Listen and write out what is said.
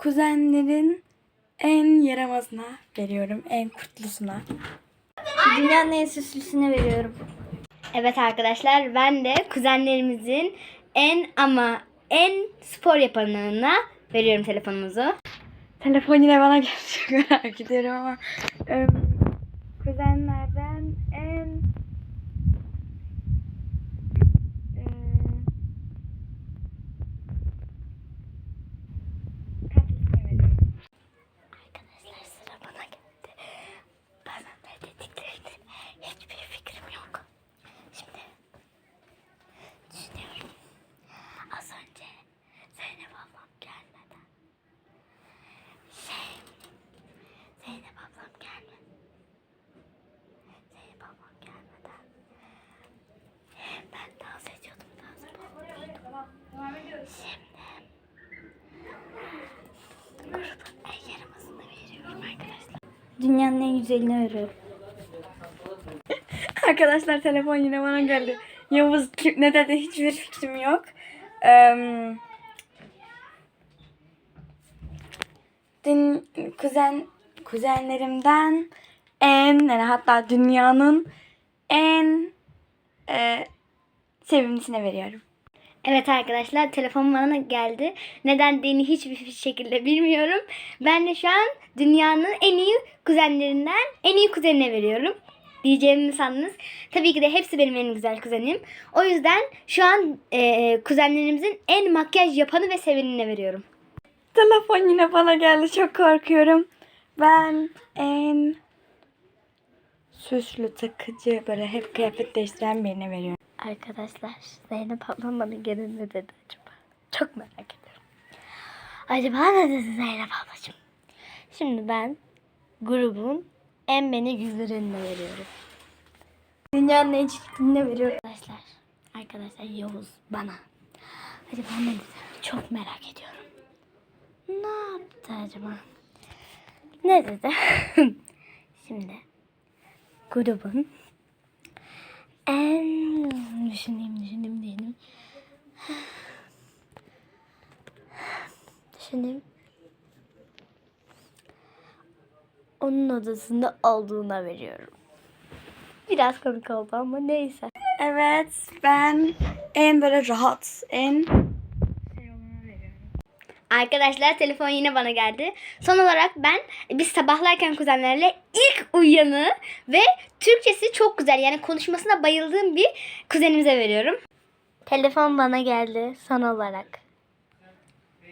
kuzenlerin en yaramazına veriyorum. En kurtlusuna. Dünyanın en süslüsüne veriyorum. Evet arkadaşlar ben de kuzenlerimizin en ama en spor yapanlarına veriyorum telefonumuzu. Telefon yine bana geldi. Çok merak ediyorum ama. kuzenlerden en em, tatlısına veriyorum. Arkadaşlar sıra bana geldi. Bana ne dediklerini hiçbir fikrim yok. Şimdi düşünüyorum. Az önce Zeynep ablam gelmeden şey Zeynep ablam gelmedi. Zeynep ablam gelmeden ben dans ediyordum dans ediyordum. Şimdi grubun en yaramazını veriyorum arkadaşlar. Dünyanın en güzelini veriyorum. Arkadaşlar telefon yine bana geldi. Yavuz ne dedi hiçbir fikrim yok. Em, dün kuzen kuzenlerimden en yani hatta dünyanın en e, sevimlisine veriyorum. Evet arkadaşlar telefon bana geldi. Neden dediğini hiçbir şekilde bilmiyorum. Ben de şu an dünyanın en iyi kuzenlerinden en iyi kuzenine veriyorum. Diyeceğimi mi sandınız? Tabii ki de hepsi benim en güzel kuzenim. O yüzden şu an e, kuzenlerimizin en makyaj yapanı ve sevenine veriyorum. Telefon yine bana geldi çok korkuyorum. Ben en süslü takıcı böyle hep kıyafet değiştiren birine veriyorum. Arkadaşlar Zeynep ablam bana gene ne dedi acaba? Çok merak ediyorum. Acaba ne dedi Zeynep ablacığım? Şimdi ben grubun en beni güzeline veriyorum. Dünyanın en çirkinine veriyorum. Arkadaşlar, arkadaşlar Yavuz bana. Acaba ne dedi? Çok merak ediyorum. Ne yaptı acaba? Ne dedi? Şimdi grubun en düşüneyim düşüneyim düşüneyim. Düşüneyim. Onun odasında olduğuna veriyorum. Biraz komik oldu ama neyse. Evet ben en böyle rahat, en. Arkadaşlar telefon yine bana geldi. Son olarak ben biz sabahlarken kuzenlerle ilk uyanı ve Türkçesi çok güzel yani konuşmasına bayıldığım bir kuzenimize veriyorum. Telefon bana geldi son olarak.